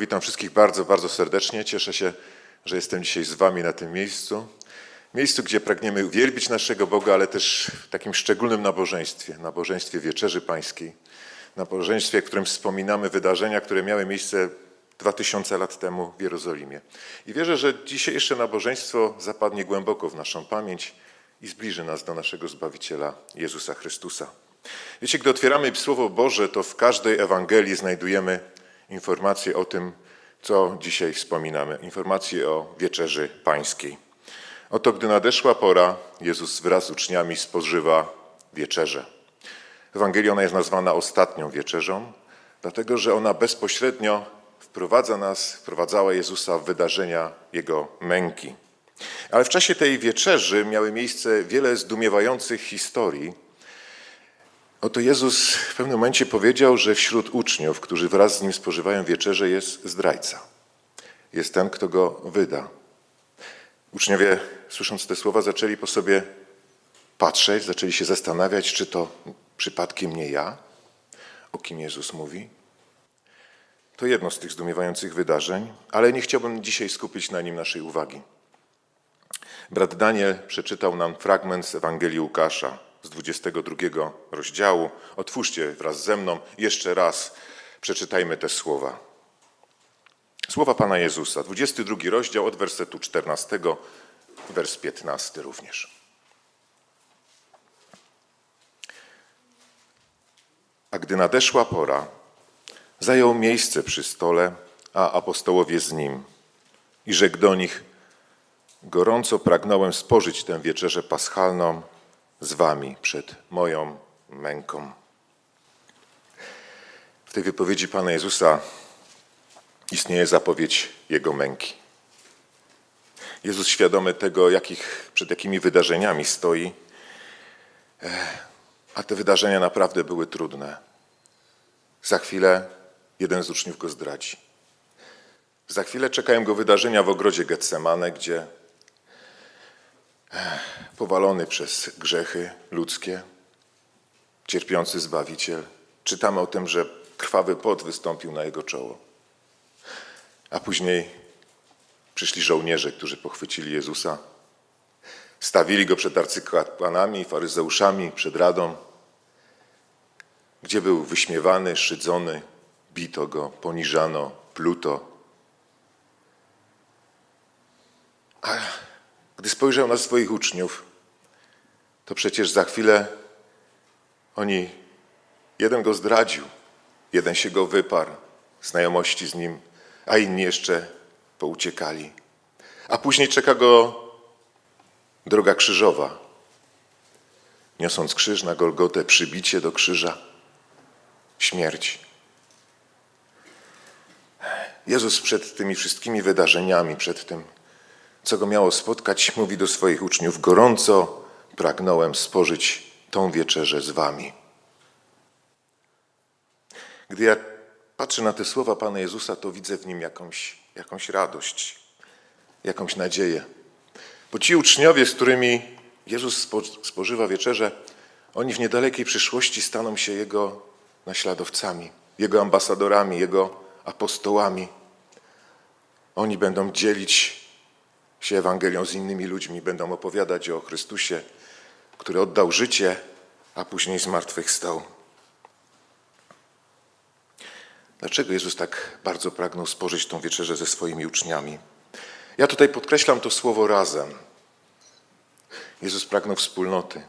Witam wszystkich bardzo, bardzo serdecznie. Cieszę się, że jestem dzisiaj z Wami na tym miejscu. Miejscu, gdzie pragniemy uwielbić naszego Boga, ale też w takim szczególnym nabożeństwie, nabożeństwie Wieczerzy Pańskiej, nabożeństwie, w którym wspominamy wydarzenia, które miały miejsce 2000 lat temu w Jerozolimie. I wierzę, że dzisiejsze nabożeństwo zapadnie głęboko w naszą pamięć i zbliży nas do naszego Zbawiciela Jezusa Chrystusa. Wiecie, gdy otwieramy Słowo Boże, to w każdej Ewangelii znajdujemy informacje o tym, co dzisiaj wspominamy, informacje o wieczerzy pańskiej. Oto, gdy nadeszła pora, Jezus wraz z uczniami spożywa wieczerzę. W Ewangelii ona jest nazwana ostatnią wieczerzą, dlatego że ona bezpośrednio wprowadza nas, wprowadzała Jezusa w wydarzenia Jego męki. Ale w czasie tej wieczerzy miały miejsce wiele zdumiewających historii, Oto Jezus w pewnym momencie powiedział, że wśród uczniów, którzy wraz z nim spożywają wieczerze, jest zdrajca. Jest ten, kto go wyda. Uczniowie, słysząc te słowa, zaczęli po sobie patrzeć, zaczęli się zastanawiać, czy to przypadkiem nie ja, o kim Jezus mówi. To jedno z tych zdumiewających wydarzeń, ale nie chciałbym dzisiaj skupić na nim naszej uwagi. Brat Daniel przeczytał nam fragment z Ewangelii Łukasza z 22 rozdziału. Otwórzcie wraz ze mną jeszcze raz, przeczytajmy te słowa. Słowa Pana Jezusa, 22 rozdział od wersetu 14, wers 15 również. A gdy nadeszła pora, zajął miejsce przy stole, a apostołowie z nim. I rzekł do nich, gorąco pragnąłem spożyć tę wieczerzę paschalną z wami przed moją męką. W tej wypowiedzi Pana Jezusa istnieje zapowiedź Jego męki. Jezus świadomy tego, jakich, przed jakimi wydarzeniami stoi, a te wydarzenia naprawdę były trudne. Za chwilę jeden z uczniów go zdradzi. Za chwilę czekają go wydarzenia w ogrodzie Getsemane, gdzie powalony przez grzechy ludzkie, cierpiący Zbawiciel. Czytamy o tym, że krwawy pot wystąpił na jego czoło. A później przyszli żołnierze, którzy pochwycili Jezusa, stawili go przed arcykapłanami, faryzeuszami, przed radą, gdzie był wyśmiewany, szydzony, bito go, poniżano, pluto. A gdy spojrzał na swoich uczniów, to przecież za chwilę oni, jeden go zdradził, jeden się go wyparł, znajomości z nim, a inni jeszcze pouciekali. A później czeka go droga krzyżowa. Niosąc krzyż na Golgotę, przybicie do krzyża, śmierć. Jezus przed tymi wszystkimi wydarzeniami, przed tym, co go miało spotkać, mówi do swoich uczniów: Gorąco pragnąłem spożyć tą wieczerzę z wami. Gdy ja patrzę na te słowa Pana Jezusa, to widzę w nim jakąś, jakąś radość, jakąś nadzieję. Bo ci uczniowie, z którymi Jezus spo, spożywa wieczerze, oni w niedalekiej przyszłości staną się Jego naśladowcami, Jego ambasadorami, Jego apostołami. Oni będą dzielić się Ewangelią z innymi ludźmi, będą opowiadać o Chrystusie, który oddał życie, a później zmartwychwstał. Dlaczego Jezus tak bardzo pragnął spożyć tą wieczerzę ze swoimi uczniami? Ja tutaj podkreślam to słowo razem. Jezus pragnął wspólnoty,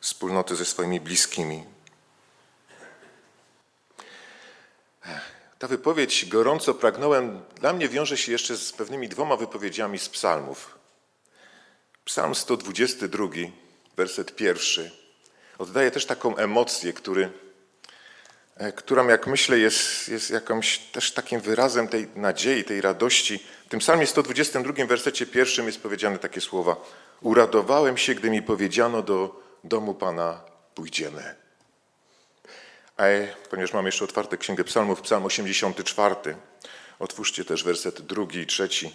wspólnoty ze swoimi bliskimi. Ta wypowiedź gorąco pragnąłem, dla mnie wiąże się jeszcze z pewnymi dwoma wypowiedziami z psalmów. Psalm 122, werset pierwszy, oddaje też taką emocję, który, która jak myślę jest, jest jakąś też takim wyrazem tej nadziei, tej radości. W tym psalmie 122, wersecie pierwszym jest powiedziane takie słowa. Uradowałem się, gdy mi powiedziano do domu Pana pójdziemy. Ponieważ mam jeszcze otwarte Księgę Psalmów, Psalm 84, otwórzcie też werset drugi i trzeci.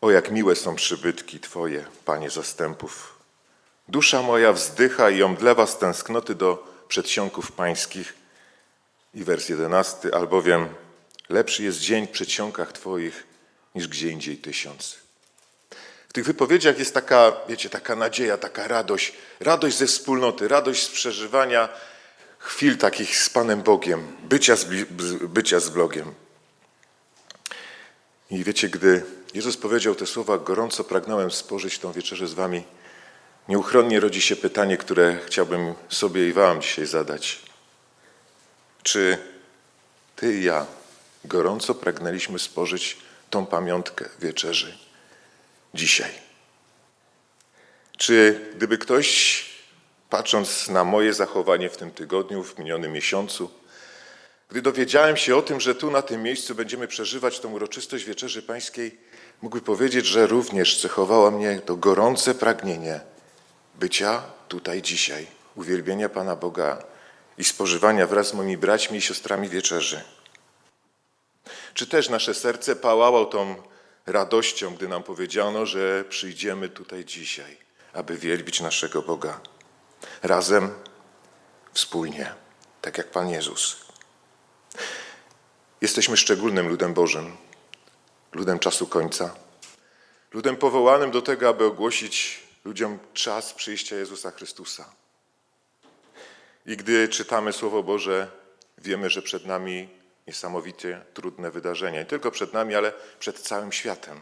O, jak miłe są przybytki Twoje, Panie zastępów. Dusza moja wzdycha i omdlewa z tęsknoty do przedsionków pańskich. I wers jedenasty, albowiem Lepszy jest dzień w przedsionkach Twoich niż gdzie indziej tysiąc. Tych wypowiedziach jest taka, wiecie, taka nadzieja, taka radość, radość ze wspólnoty, radość z przeżywania chwil takich z Panem Bogiem, bycia z- bycia z Bogiem. I wiecie, gdy Jezus powiedział te słowa, gorąco pragnąłem spożyć tą wieczerzę z wami, nieuchronnie rodzi się pytanie, które chciałbym sobie i wam dzisiaj zadać. Czy ty i ja gorąco pragnęliśmy spożyć tą pamiątkę wieczerzy dzisiaj? Czy gdyby ktoś, patrząc na moje zachowanie w tym tygodniu, w minionym miesiącu, gdy dowiedziałem się o tym, że tu na tym miejscu będziemy przeżywać tą uroczystość Wieczerzy Pańskiej, mógłby powiedzieć, że również cechowało mnie to gorące pragnienie bycia tutaj dzisiaj, uwielbienia Pana Boga i spożywania wraz z moimi braćmi i siostrami wieczerzy. Czy też nasze serce pałało tą radością, gdy nam powiedziano, że przyjdziemy tutaj dzisiaj, aby wielbić naszego Boga razem, wspólnie, tak jak Pan Jezus. Jesteśmy szczególnym ludem Bożym, ludem czasu końca, ludem powołanym do tego, aby ogłosić ludziom czas przyjścia Jezusa Chrystusa. I gdy czytamy Słowo Boże, wiemy, że przed nami niesamowicie trudne wydarzenia. Nie tylko przed nami, ale przed całym światem.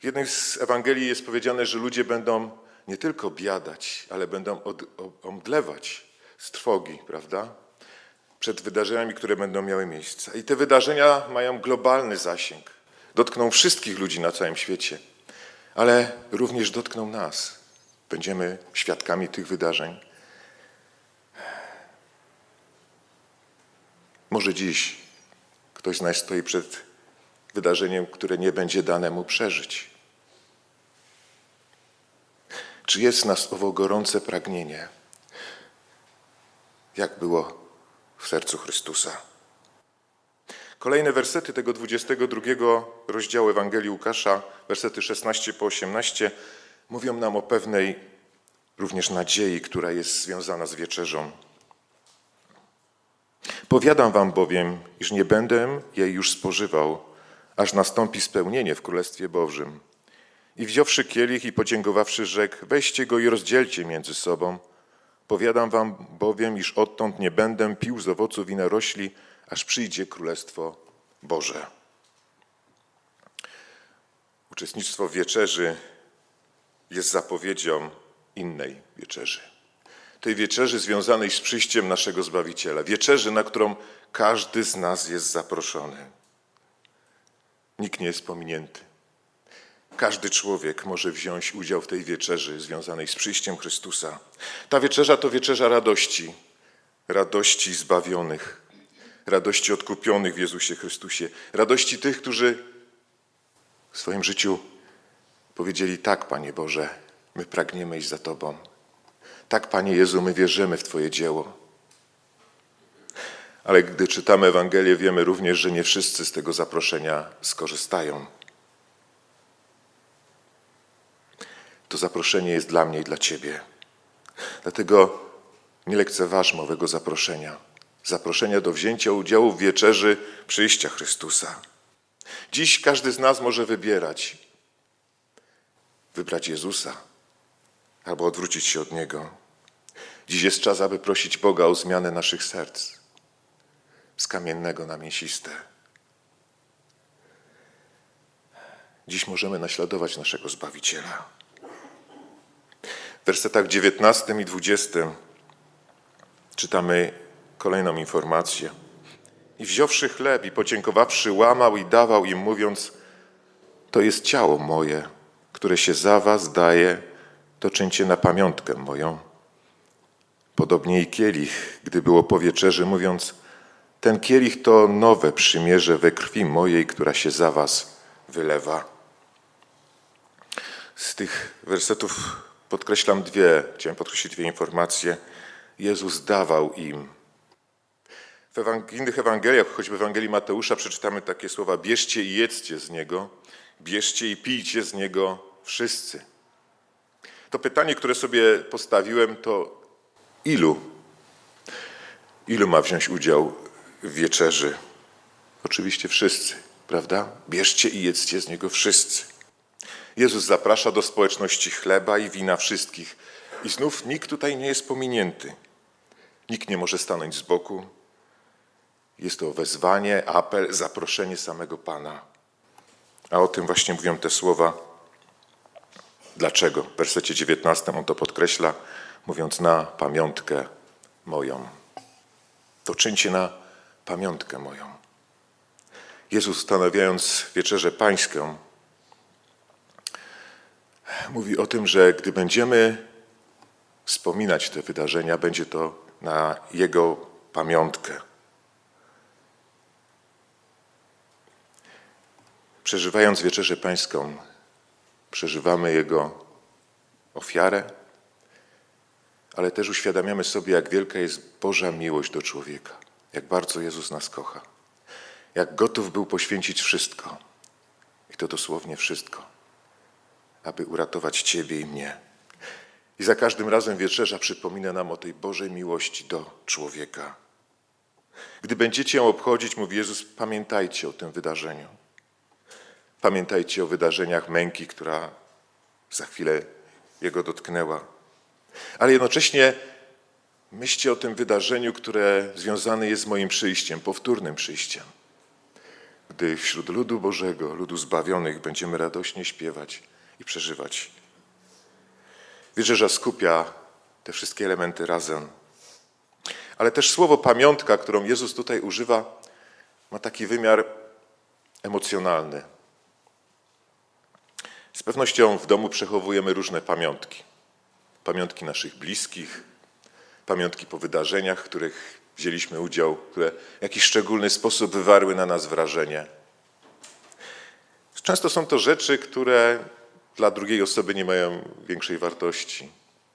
W jednej z Ewangelii jest powiedziane, że ludzie będą nie tylko biadać, ale będą od, omdlewać z trwogi, prawda? Przed wydarzeniami, które będą miały miejsce. I te wydarzenia mają globalny zasięg. Dotkną wszystkich ludzi na całym świecie, ale również dotkną nas. Będziemy świadkami tych wydarzeń. Może dziś ktoś z nas stoi przed wydarzeniem, które nie będzie dane mu przeżyć. Czy jest w nas owo gorące pragnienie, jak było w sercu Chrystusa? Kolejne wersety tego 22 rozdziału Ewangelii Łukasza, wersety 16 po 18, mówią nam o pewnej również nadziei, która jest związana z wieczerzą. Powiadam wam bowiem, iż nie będę jej już spożywał, aż nastąpi spełnienie w Królestwie Bożym. I wziąwszy kielich i podziękowawszy rzekł, weźcie go i rozdzielcie między sobą. Powiadam wam bowiem, iż odtąd nie będę pił z owocu winorośli, aż przyjdzie Królestwo Boże. Uczestnictwo w wieczerzy jest zapowiedzią innej wieczerzy. Tej wieczerzy związanej z przyjściem naszego Zbawiciela. Wieczerzy, na którą każdy z nas jest zaproszony. Nikt nie jest pominięty. Każdy człowiek może wziąć udział w tej wieczerzy związanej z przyjściem Chrystusa. Ta wieczerza to wieczerza radości, radości zbawionych, radości odkupionych w Jezusie Chrystusie, radości tych, którzy w swoim życiu powiedzieli: Tak, Panie Boże, my pragniemy iść za Tobą. Tak, Panie Jezu, my wierzymy w Twoje dzieło. Ale gdy czytamy Ewangelię, wiemy również, że nie wszyscy z tego zaproszenia skorzystają. To zaproszenie jest dla mnie i dla Ciebie. Dlatego nie lekceważmy owego zaproszenia. Zaproszenia do wzięcia udziału w wieczerzy przyjścia Chrystusa. Dziś każdy z nas może wybierać. Wybrać Jezusa albo odwrócić się od Niego. Dziś jest czas, aby prosić Boga o zmianę naszych serc z kamiennego na mięsiste. Dziś możemy naśladować naszego Zbawiciela. W wersetach 19 i 20 czytamy kolejną informację. I wziąwszy chleb i podziękowawszy, łamał i dawał im, mówiąc: To jest ciało moje, które się za was daje, to czyńcie na pamiątkę moją. Podobnie i kielich, gdy było po wieczerzy, mówiąc: Ten kielich to nowe przymierze we krwi mojej, która się za was wylewa. Z tych wersetów podkreślam dwie, chciałem podkreślić dwie informacje. Jezus dawał im. W innych Ewangeliach, choćby w Ewangelii Mateusza, przeczytamy takie słowa: Bierzcie i jedzcie z niego, bierzcie i pijcie z niego wszyscy. To pytanie, które sobie postawiłem, to ilu? Ilu ma wziąć udział w wieczerzy? Oczywiście wszyscy, prawda? Bierzcie i jedzcie z niego wszyscy. Jezus zaprasza do społeczności chleba i wina wszystkich. I znów nikt tutaj nie jest pominięty. Nikt nie może stanąć z boku. Jest to wezwanie, apel, zaproszenie samego Pana. A o tym właśnie mówią te słowa. Dlaczego? W wersecie 19 on to podkreśla, mówiąc na pamiątkę moją. To czyńcie na pamiątkę moją. Jezus ustanawiając wieczerzę pańską, mówi o tym, że gdy będziemy wspominać te wydarzenia, będzie to na Jego pamiątkę. Przeżywając wieczerzę pańską, przeżywamy Jego ofiarę, ale też uświadamiamy sobie, jak wielka jest Boża miłość do człowieka, jak bardzo Jezus nas kocha, jak gotów był poświęcić wszystko, i to dosłownie wszystko, aby uratować Ciebie i mnie. I za każdym razem wieczerza przypomina nam o tej Bożej miłości do człowieka. Gdy będziecie ją obchodzić, mówi Jezus, pamiętajcie o tym wydarzeniu. Pamiętajcie o wydarzeniach męki, która za chwilę Jego dotknęła. Ale jednocześnie myślcie o tym wydarzeniu, które związane jest z moim przyjściem, powtórnym przyjściem. Gdy wśród ludu Bożego, ludu zbawionych, będziemy radośnie śpiewać i przeżywać. Wiecierza skupia te wszystkie elementy razem. Ale też słowo pamiątka, którą Jezus tutaj używa, ma taki wymiar emocjonalny. Z pewnością w domu przechowujemy różne pamiątki. Pamiątki naszych bliskich, pamiątki po wydarzeniach, w których wzięliśmy udział, które w jakiś szczególny sposób wywarły na nas wrażenie. Często są to rzeczy, które dla drugiej osoby nie mają większej wartości.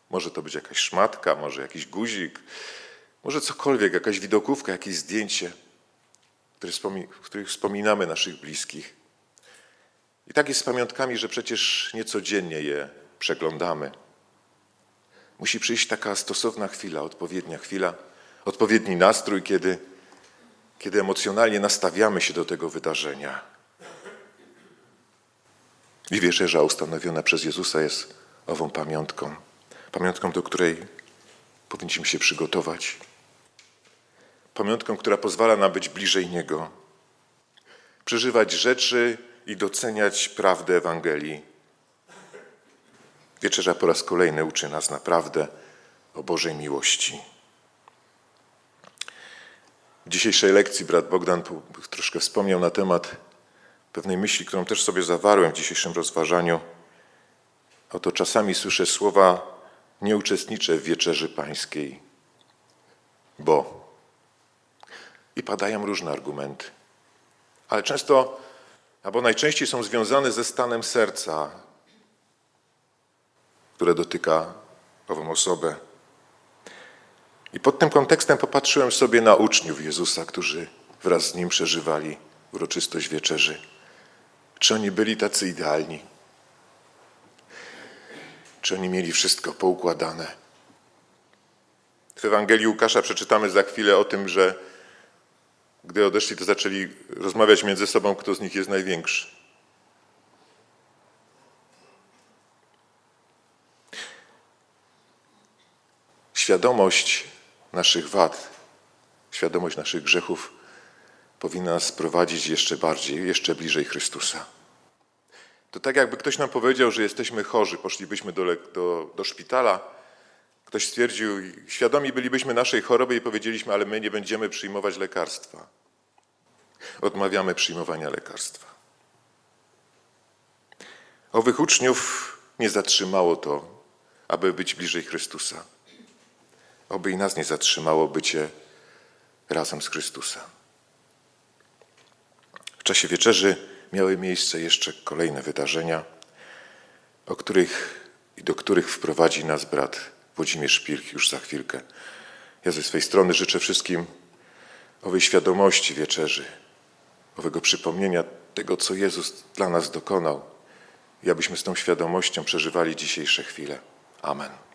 Może to być jakaś szmatka, może jakiś guzik, może cokolwiek, jakaś widokówka, jakieś zdjęcie, w których wspominamy naszych bliskich. I tak jest z pamiątkami, że przecież niecodziennie je przeglądamy. Musi przyjść taka stosowna chwila, odpowiednia chwila, odpowiedni nastrój, kiedy, kiedy emocjonalnie nastawiamy się do tego wydarzenia. I wieczerza ustanowiona przez Jezusa jest ową pamiątką. Pamiątką, do której powinniśmy się przygotować. Pamiątką, która pozwala nam być bliżej Niego. Przeżywać rzeczy i doceniać prawdę Ewangelii. Wieczerza po raz kolejny uczy nas naprawdę o Bożej miłości. W dzisiejszej lekcji brat Bogdan troszkę wspomniał na temat pewnej myśli, którą też sobie zawarłem w dzisiejszym rozważaniu. Oto czasami słyszę słowa: Nie uczestniczę w wieczerzy pańskiej, bo. I padają różne argumenty. Ale często, albo najczęściej są związane ze stanem serca, które dotyka ową osobę. I pod tym kontekstem popatrzyłem sobie na uczniów Jezusa, którzy wraz z Nim przeżywali uroczystość wieczerzy. Czy oni byli tacy idealni? Czy oni mieli wszystko poukładane? W Ewangelii Łukasza przeczytamy za chwilę o tym, że gdy odeszli, to zaczęli rozmawiać między sobą, kto z nich jest największy. Świadomość naszych wad, świadomość naszych grzechów powinna nas prowadzić jeszcze bardziej, jeszcze bliżej Chrystusa. To tak jakby ktoś nam powiedział, że jesteśmy chorzy, poszlibyśmy do, do, do szpitala, ktoś stwierdził, świadomi bylibyśmy naszej choroby i powiedzieliśmy, ale my nie będziemy przyjmować lekarstwa. Odmawiamy przyjmowania lekarstwa. Owych uczniów nie zatrzymało to, aby być bliżej Chrystusa. Oby i nas nie zatrzymało bycie razem z Chrystusem czasie wieczerzy miały miejsce jeszcze kolejne wydarzenia, o których i do których wprowadzi nas brat Włodzimierz Szpilk już za chwilkę. Ja ze swej strony życzę wszystkim owej świadomości wieczerzy, owego przypomnienia tego, co Jezus dla nas dokonał i abyśmy z tą świadomością przeżywali dzisiejsze chwile. Amen.